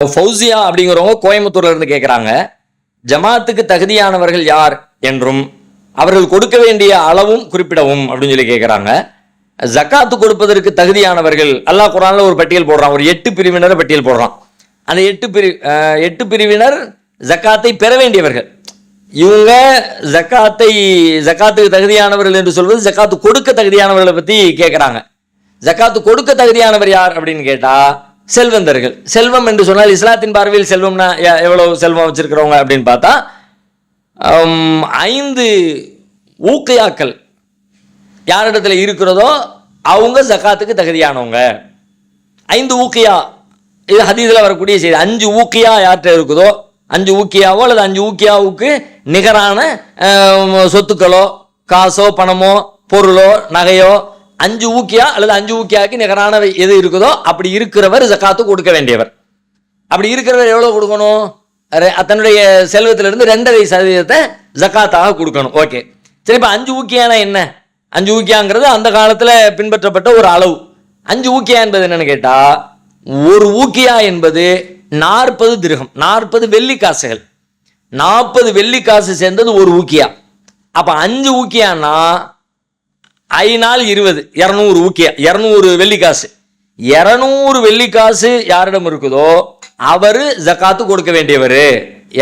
ஃபௌசியா அப்படிங்கிறவங்க கோயம்புத்தூர்ல இருந்து கேட்குறாங்க ஜமாத்துக்கு தகுதியானவர்கள் யார் என்றும் அவர்கள் கொடுக்க வேண்டிய அளவும் குறிப்பிடவும் அப்படின்னு சொல்லி கேட்குறாங்க ஜக்காத்து கொடுப்பதற்கு தகுதியானவர்கள் அல்லாஹ் குரான்ல ஒரு பட்டியல் போடுறான் ஒரு எட்டு பிரிவினரை பட்டியல் போடுறான். அந்த எட்டு பிரி எட்டு பிரிவினர் ஜக்காத்தை பெற வேண்டியவர்கள். இவங்க ஜக்காத்தை ஜக்காத்துக்கு தகுதியானவர்கள் என்று சொல்வது ஜக்காத்து கொடுக்க தகுதியானவர்களை பத்தி கேட்குறாங்க ஜக்காத்து கொடுக்க தகுதியானவர் யார் அப்படின்னு கேட்டா செல்வந்தர்கள். செல்வம் என்று சொன்னால் இஸ்லாத்தின் பார்வையில் செல்வம்னா எவ்வளோ எவ்வளவு செல்வம் வச்சிருக்கிறவங்க அப்படின்னு பார்த்தா ஐந்து ஊக்கையாக்கள் யாரிடத்துல இருக்கிறதோ அவங்க ஜக்காத்துக்கு தகுதியானவங்க. ஐந்து ஊக்கியா இது ஹதீஸில் வரக்கூடிய செய்தி. அஞ்சு ஊக்கியா யார்கிட்ட இருக்குதோ அஞ்சு ஊக்கியாவோ அல்லது அஞ்சு ஊக்கியாவுக்கு நிகரான சொத்துக்களோ காசோ பணமோ பொருளோ நகையோ அஞ்சு ஊக்கியா அல்லது அஞ்சு ஊக்கியாவுக்கு நிகரானவை எது இருக்குதோ அப்படி இருக்கிறவர் ஜக்காத்து கொடுக்க வேண்டியவர். அப்படி இருக்கிறவர் எவ்வளோ கொடுக்கணும்? ரெ- தன்னுடைய செல்வத்திலிருந்து ரெண்டரை சதவீதத்தை ஜக்காத்தாக கொடுக்கணும். ஓகே. சரி இப்போ அஞ்சு ஊக்கியானா என்ன? அஞ்சு ஊக்கியாங்கிறது அந்த காலத்தில் பின்பற்றப்பட்ட ஒரு அளவு. அஞ்சு ஊக்கியா என்பது என்னன்னு கேட்டால் ஒரு ஊக்கியா என்பது நாற்பது திருகம் நாற்பது வெள்ளி காசுகள் நாற்பது வெள்ளி காசு சேர்ந்தது ஒரு ஊக்கியா. அப்போ அஞ்சு ஊக்கியானா ஐநாள் இருபது இரநூறு ஊக்கியா இரநூறு வெள்ளிக்காசு. இரநூறு வெள்ளிக்காசு யாரிடம் இருக்குதோ அவர் ஜக்காத்து கொடுக்க வேண்டியவர்.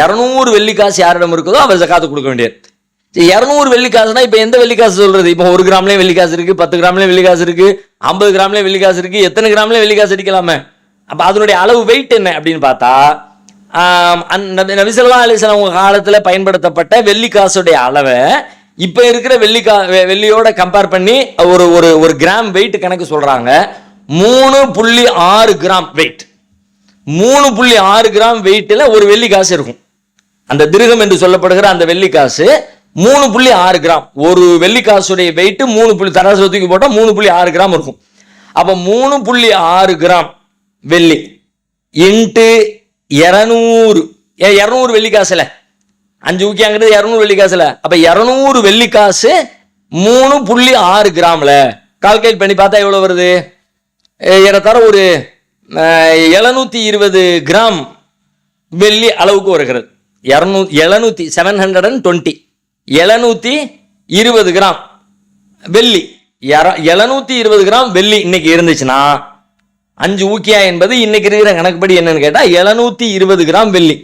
இரநூறு வெள்ளிக்காசு யாரிடம் இருக்குதோ அவர் ஜக்காத்து கொடுக்க வேண்டியவர். இரநூறு வெள்ளிக்காசுனா இப்போ எந்த வெள்ளிக்காசு சொல்றது? இப்போ ஒரு கிராம்லேயும் வெள்ளிக்காசு இருக்கு பத்து கிராம்லேயும் வெள்ளிக்காசு இருக்கு ஐம்பது கிராம்லேயும் வெள்ளிக்காசு இருக்கு எத்தனை கிராம்லேயும் வெள்ளிக்காசு அடிக்கலாமே? அப்போ அதனுடைய அளவு வெயிட் என்ன அப்படின்னு பார்த்தா நபிசல்லா அலிஸ்லாம் அவங்க காலத்தில் பயன்படுத்தப்பட்ட வெள்ளிக்காசுடைய அளவை இப்போ இருக்கிற வெள்ளி கா வெ- வெள்ளியோட கம்பேர் பண்ணி ஒரு ஒரு ஒரு கிராம் வெயிட் கணக்கு சொல்கிறாங்க மூணு புள்ளி ஆறு கிராம் வெயிட் மூணு புள்ளி ஆறு கிராம் வெயிட்டில் ஒரு வெள்ளி காசு இருக்கும். அந்த திருகம் என்று சொல்லப்படுகிற அந்த வெள்ளி காசு மூணு புள்ளி ஆறு கிராம் ஒரு வெள்ளி காசுடைய வெயிட்டு மூணு புள்ளி தராசு தூக்கி போட்டால் மூணு புள்ளி ஆறு கிராம் இருக்கும். அப்போ மூணு புள்ளி ஆறு கிராம் வெள்ளி. இன்ட்டு இரநூறு. இரநூறு வெள்ளி காசுல. அஞ்சு ஊக்கியாங்கிறது இரநூறு வெள்ளி காசுல அப்ப இரநூறு வெள்ளி காசு மூணு புள்ளி ஆறு கிராம்ல. கால்குலேட் பண்ணி பார்த்தா எவ்வளவு வருது? அஹ் ஏறத்தாழ ஒரு எழுநூத்தி இருபது கிராம் வெள்ளி அளவுக்கு வருகிறது. இரநூ எழுநூத்தி செவன் ஹண்ட்ரட் அண்ட் டுவெண்ட்டி எழுநூத்தி இருபது கிராம் வெள்ளி. எழுநூத்தி இருபது கிராம் வெள்ளி இன்னைக்கு இருந்துச்சுன்னா அஞ்சு ஊக்கியா என்பது இன்னைக்கு இருக்கிற கணக்குப்படி என்னன்னு கேட்டா எழுநூத்தி இருபது கிராம் வெள்ளி.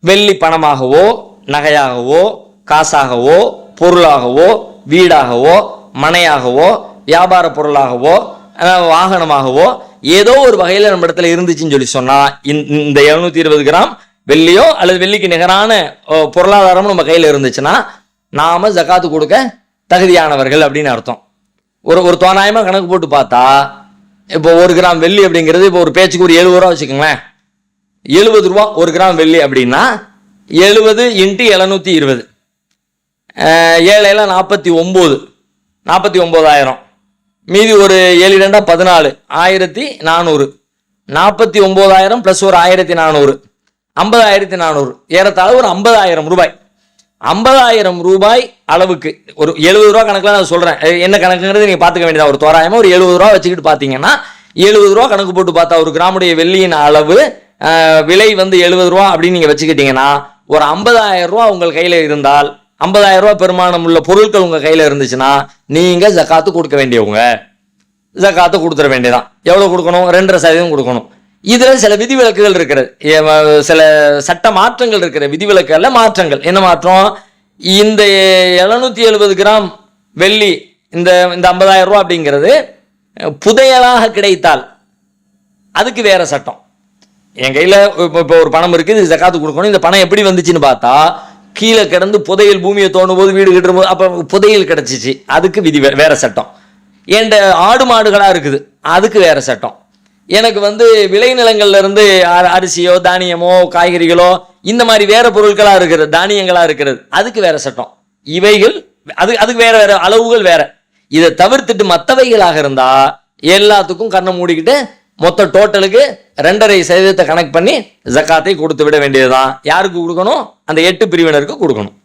வெள்ளி பணமாகவோ நகையாகவோ காசாகவோ பொருளாகவோ வீடாகவோ மனையாகவோ வியாபார பொருளாகவோ வாகனமாகவோ ஏதோ ஒரு வகையில் நம்ம இடத்துல இருந்துச்சுன்னு சொல்லி சொன்னால் இந்த- இந்த இருபது கிராம் வெள்ளியோ அல்லது வெள்ளிக்கு நிகரான ஓ, பொருளாதாரமும் நம்ம கையில் இருந்துச்சுன்னா நாம ஜக்காத்து கொடுக்க தகுதியானவர்கள் அப்படின்னு அர்த்தம். ஒரு ஒரு தோராயமா கணக்கு போட்டு பார்த்தா இப்போ ஒரு கிராம் வெள்ளி அப்படிங்கிறது இப்போ ஒரு பேச்சுக்கு ஒரு எழுபது ரூபா வச்சுக்கோங்களேன். எழுபது ரூபா ஒரு கிராம் வெள்ளி அப்படின்னா எழுபது இன்ட்டு எழுநூற்றி இருபது. ஏழையில் நாற்பத்தி ஒம்பது. நாற்பத்தி ஒம்பதாயிரம். மீதி ஒரு ஏழு ரெண்டா பதினாலு. ஆயிரத்தி நானூறு. நாற்பத்தி ஒம்பதாயிரம் ப்ளஸ் ஒரு ஆயிரத்தி நானூறு. ஐம்பதாயிரத்தி நானூறு. ஏறத்தாழ ஒரு ஐம்பதாயிரம் ரூபாய். ஐம்பதாயிரம் ரூபாய் அளவுக்கு. ஒரு எழுபது ரூபா கணக்கில் நான் சொல்கிறேன் என்ன கணக்குங்கிறது நீங்கள் பார்த்துக்க வேண்டியதா? ஒரு தோராயமாக ஒரு எழுபது ரூபா வச்சுக்கிட்டு பார்த்தீங்கன்னா எழுபது ரூபா கணக்கு போட்டு பார்த்தா ஒரு கிராமுடைய வெள்ளியின் அளவு விலை வந்து எழுபது ரூபா அப்படின்னு நீங்கள் வச்சுக்கிட்டிங்கன்னா ஒரு ஐம்பதாயிரம் ரூபா உங்கள் கையில் இருந்தால் ஐம்பதாயிரம் ரூபா பெருமானம் உள்ள பொருட்கள் உங்கள் கையில் இருந்துச்சுன்னா நீங்கள் ஜக்காத்து கொடுக்க வேண்டியவங்க. ஜக்காத்து கொடுத்துட வேண்டியதான் எவ்வளோ கொடுக்கணும்? ரெண்டரை சதவீதம் கொடுக்கணும். இதில் சில விதிவிலக்குகள் இருக்கிறது. சில சட்ட மாற்றங்கள் இருக்கிற விதிவிலக்குகளில் மாற்றங்கள். என்ன மாற்றம்? இந்த எழுநூற்றி எழுபது கிராம் வெள்ளி இந்த இந்த ஐம்பதாயிரம் ரூபா அப்படிங்கிறது புதையலாக கிடைத்தால் அதுக்கு வேற சட்டம். என் கையில் இப்போ இப்போ ஒரு பணம் இருக்குது இது ஜக்காத்து கொடுக்கணும். இந்த பணம் எப்படி வந்துச்சுன்னு பார்த்தா கீழே கிடந்து புதையல் பூமியை தோணும் போது வீடு கட்டுற போது அப்போ புதையல் கிடச்சிச்சு. அதுக்கு விதி வே- வேற சட்டம். என்கிட்ட ஆடு மாடுகளாக இருக்குது அதுக்கு வேற சட்டம். எனக்கு வந்து விளைநிலங்கள்லேருந்து அரிசியோ தானியமோ காய்கறிகளோ இந்த மாதிரி வேற பொருட்களாக இருக்கிறது தானியங்களாக இருக்கிறது அதுக்கு வேற சட்டம். இவைகள் அது அதுக்கு வேற வேற அளவுகள் வேற. இதை தவிர்த்துட்டு மற்றவைகளாக இருந்தால் எல்லாத்துக்கும் கண்ணை மூடிக்கிட்டு மொத்த டோட்டலுக்கு ரெண்டரை சதவீதத்தை கணக்கு பண்ணி ஜக்காத்தை கொடுத்து விட வேண்டியதுதான். யாருக்கு கொடுக்கணும்? அந்த எட்டு பிரிவினருக்கு கொடுக்கணும்.